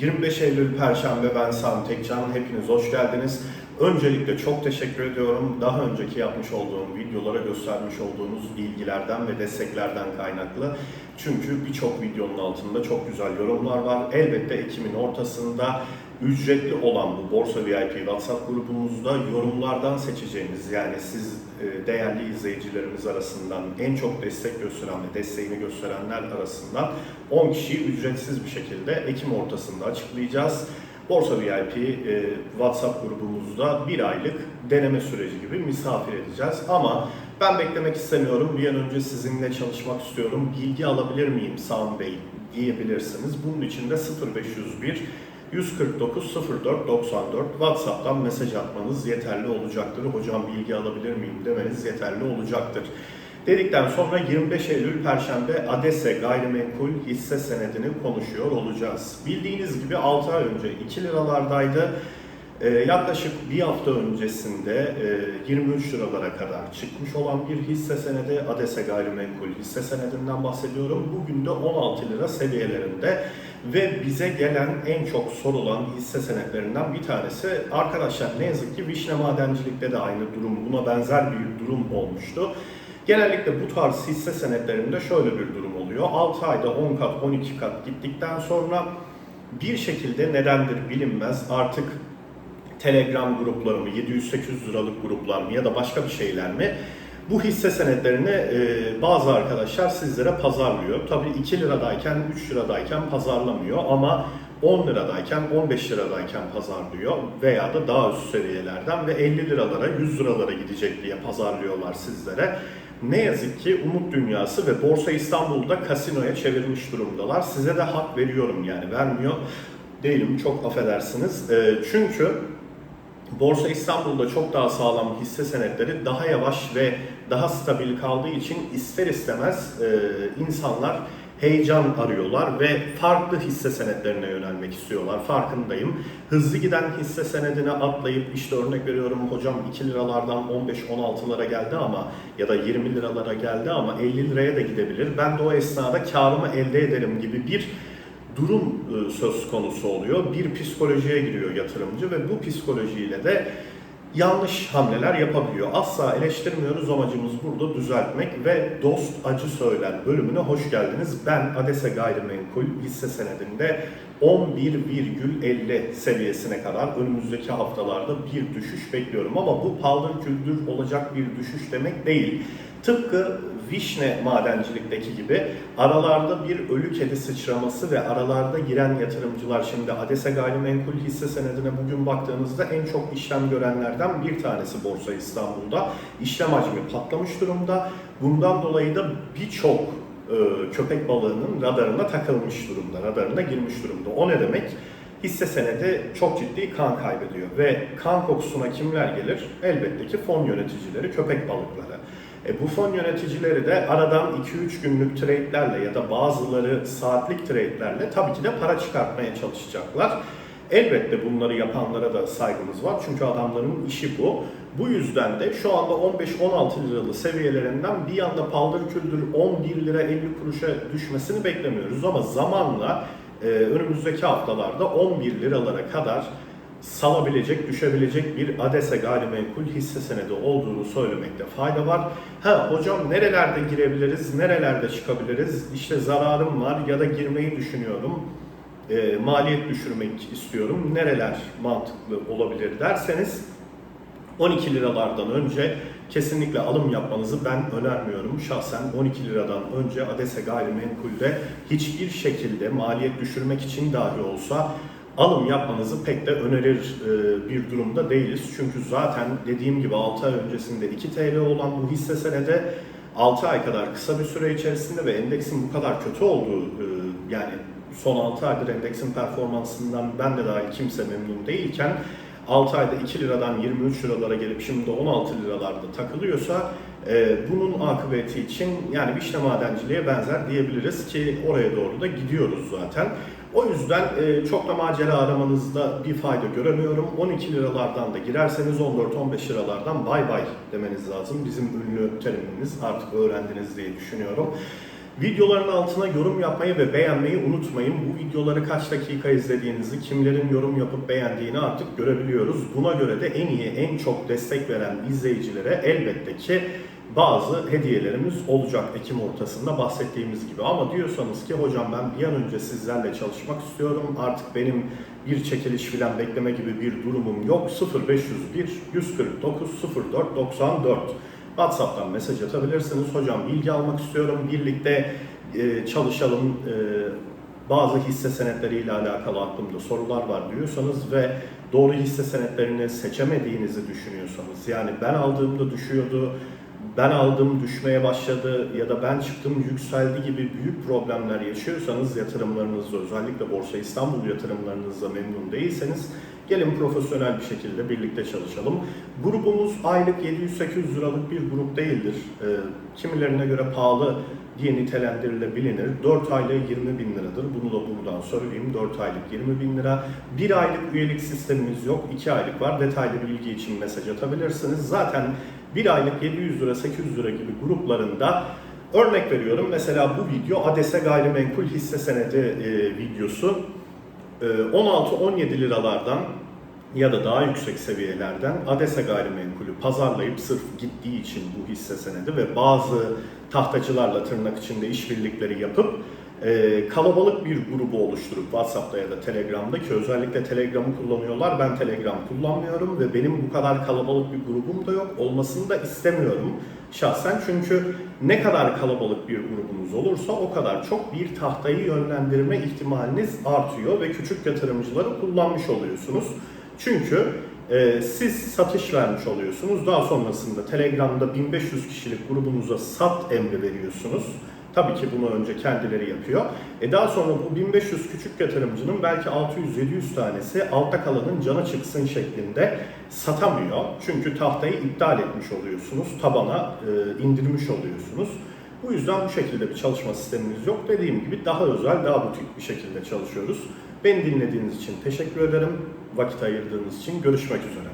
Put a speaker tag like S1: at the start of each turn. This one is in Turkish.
S1: 25 Eylül Perşembe ben Sami Tekcan. Hepiniz hoş geldiniz. Öncelikle çok teşekkür ediyorum. Daha önceki yapmış olduğum videolara göstermiş olduğunuz ilgilerden ve desteklerden kaynaklı. Çünkü birçok videonun altında çok güzel yorumlar var. Elbette Ekim'in ortasında ücretli olan bu Borsa VIP WhatsApp grubumuzda yorumlardan seçeceğimiz yani siz e, değerli izleyicilerimiz arasından en çok destek gösteren ve desteğini gösterenler arasından 10 kişiyi ücretsiz bir şekilde Ekim ortasında açıklayacağız. Borsa VIP e, WhatsApp grubumuzda bir aylık deneme süreci gibi misafir edeceğiz. Ama ben beklemek istemiyorum. Bir an önce sizinle çalışmak istiyorum. Bilgi alabilir miyim Sami Bey diyebilirsiniz. Bunun için de 0501 149 04 94 WhatsApp'tan mesaj atmanız yeterli olacaktır. Hocam bilgi alabilir miyim demeniz yeterli olacaktır. Dedikten sonra 25 Eylül Perşembe ADESE gayrimenkul hisse senedini konuşuyor olacağız. Bildiğiniz gibi 6 ay önce 2 liralardaydı. Ee, yaklaşık bir hafta öncesinde e, 23 liralara kadar çıkmış olan bir hisse senedi ADESE gayrimenkul hisse senedinden bahsediyorum. Bugün de 16 lira seviyelerinde ve bize gelen en çok sorulan hisse senetlerinden bir tanesi arkadaşlar ne yazık ki Vişne Madencilik'te de aynı durum buna benzer bir durum olmuştu. Genellikle bu tarz hisse senetlerinde şöyle bir durum oluyor. 6 ayda 10 kat 12 kat gittikten sonra bir şekilde nedendir bilinmez artık Telegram grupları mı, 700-800 liralık gruplar mı ya da başka bir şeyler mi? Bu hisse senetlerini e, bazı arkadaşlar sizlere pazarlıyor. Tabii 2 liradayken, 3 liradayken pazarlamıyor ama 10 liradayken, 15 liradayken pazarlıyor veya da daha üst seviyelerden ve 50 liralara, 100 liralara gidecek diye pazarlıyorlar sizlere. Ne yazık ki Umut Dünyası ve Borsa İstanbul'da kasinoya çevirmiş durumdalar. Size de hak veriyorum yani vermiyor değilim çok affedersiniz. E, çünkü Borsa İstanbul'da çok daha sağlam hisse senetleri daha yavaş ve daha stabil kaldığı için ister istemez e, insanlar heyecan arıyorlar ve farklı hisse senetlerine yönelmek istiyorlar. Farkındayım. Hızlı giden hisse senedine atlayıp işte örnek veriyorum hocam 2 liralardan 15-16'lara geldi ama ya da 20 liralara geldi ama 50 liraya da gidebilir. Ben de o esnada karımı elde ederim gibi bir durum e, söz konusu oluyor. Bir psikolojiye giriyor yatırımcı ve bu psikolojiyle de yanlış hamleler yapabiliyor. Asla eleştirmiyoruz. Amacımız burada düzeltmek ve dost acı söyler bölümüne hoş geldiniz. Ben Adese Gayrimenkul hisse senedinde 11,50 seviyesine kadar önümüzdeki haftalarda bir düşüş bekliyorum. Ama bu paldır küldür olacak bir düşüş demek değil. Tıpkı Vişne madencilikteki gibi aralarda bir ölü kedi sıçraması ve aralarda giren yatırımcılar şimdi Adese Gayrimenkul hisse senedine bugün baktığınızda en çok işlem görenlerden bir tanesi Borsa İstanbul'da. İşlem hacmi patlamış durumda. Bundan dolayı da birçok e, köpek balığının radarına takılmış durumda, radarına girmiş durumda. O ne demek? Hisse senedi çok ciddi kan kaybediyor ve kan kokusuna kimler gelir? Elbette ki fon yöneticileri, köpek balıkları. E, bu fon yöneticileri de aradan 2-3 günlük trade'lerle ya da bazıları saatlik trade'lerle tabii ki de para çıkartmaya çalışacaklar. Elbette bunları yapanlara da saygımız var çünkü adamların işi bu. Bu yüzden de şu anda 15-16 liralı seviyelerinden bir anda paldır küldür 11 lira 50 kuruşa düşmesini beklemiyoruz ama zamanla e, önümüzdeki haftalarda 11 liralara kadar salabilecek, düşebilecek bir ADESE gayrimenkul hisse senedi olduğunu söylemekte fayda var. Ha hocam nerelerde girebiliriz, nerelerde çıkabiliriz? İşte zararım var ya da girmeyi düşünüyorum. E, maliyet düşürmek istiyorum. Nereler mantıklı olabilir derseniz 12 liralardan önce kesinlikle alım yapmanızı ben önermiyorum. Şahsen 12 liradan önce ADESE gayrimenkulde hiçbir şekilde maliyet düşürmek için dahi olsa alım yapmanızı pek de önerir e, bir durumda değiliz. Çünkü zaten dediğim gibi 6 ay öncesinde 2 TL olan bu hisse senede 6 ay kadar kısa bir süre içerisinde ve endeksin bu kadar kötü olduğu e, yani son 6 aydır endeksin performansından ben de dahil kimse memnun değilken 6 ayda 2 liradan 23 liralara gelip şimdi 16 liralarda takılıyorsa e, bunun akıbeti için yani vişne madenciliğe benzer diyebiliriz ki oraya doğru da gidiyoruz zaten. O yüzden e, çok da macera aramanızda bir fayda göremiyorum. 12 liralardan da girerseniz 14-15 liralardan bay bay demeniz lazım. Bizim ünlü terimimiz artık öğrendiniz diye düşünüyorum. Videoların altına yorum yapmayı ve beğenmeyi unutmayın. Bu videoları kaç dakika izlediğinizi, kimlerin yorum yapıp beğendiğini artık görebiliyoruz. Buna göre de en iyi, en çok destek veren izleyicilere elbette ki bazı hediyelerimiz olacak Ekim ortasında bahsettiğimiz gibi. Ama diyorsanız ki hocam ben bir an önce sizlerle çalışmak istiyorum. Artık benim bir çekiliş filan bekleme gibi bir durumum yok. 0501 149 04 94 WhatsApp'tan mesaj atabilirsiniz. Hocam bilgi almak istiyorum. Birlikte e, çalışalım. E, bazı hisse senetleriyle alakalı aklımda sorular var diyorsanız ve doğru hisse senetlerini seçemediğinizi düşünüyorsanız yani ben aldığımda düşüyordu, ben aldım düşmeye başladı ya da ben çıktım yükseldi gibi büyük problemler yaşıyorsanız yatırımlarınızda özellikle Borsa İstanbul yatırımlarınızda memnun değilseniz gelin profesyonel bir şekilde birlikte çalışalım. Grubumuz aylık 700-800 liralık bir grup değildir. Ee, kimilerine göre pahalı diye nitelendirilebilir. 4 aylığı 20 bin liradır. Bunu da buradan söyleyeyim. 4 aylık 20 bin lira. 1 aylık üyelik sistemimiz yok. 2 aylık var. Detaylı bilgi için mesaj atabilirsiniz. Zaten 1 aylık 700 lira 800 lira gibi gruplarında örnek veriyorum. Mesela bu video ADESE gayrimenkul hisse senedi e, videosu. E, 16-17 liralardan ya da daha yüksek seviyelerden ADESE gayrimenkulü pazarlayıp sırf gittiği için bu hisse senedi ve bazı tahtacılarla tırnak içinde işbirlikleri yapıp e, kalabalık bir grubu oluşturup WhatsApp'ta ya da Telegram'da ki özellikle Telegram'ı kullanıyorlar. Ben Telegram kullanmıyorum ve benim bu kadar kalabalık bir grubum da yok. Olmasını da istemiyorum şahsen. Çünkü ne kadar kalabalık bir grubunuz olursa o kadar çok bir tahtayı yönlendirme ihtimaliniz artıyor ve küçük yatırımcıları kullanmış oluyorsunuz. Çünkü e, siz satış vermiş oluyorsunuz. Daha sonrasında Telegram'da 1500 kişilik grubunuza sat emri veriyorsunuz. Tabii ki bunu önce kendileri yapıyor. E daha sonra bu 1500 küçük yatırımcının belki 600-700 tanesi altta kalanın canı çıksın şeklinde satamıyor. Çünkü tahtayı iptal etmiş oluyorsunuz, tabana e, indirmiş oluyorsunuz. Bu yüzden bu şekilde bir çalışma sistemimiz yok. Dediğim gibi daha özel, daha butik bir şekilde çalışıyoruz. Beni dinlediğiniz için teşekkür ederim. Vakit ayırdığınız için görüşmek üzere.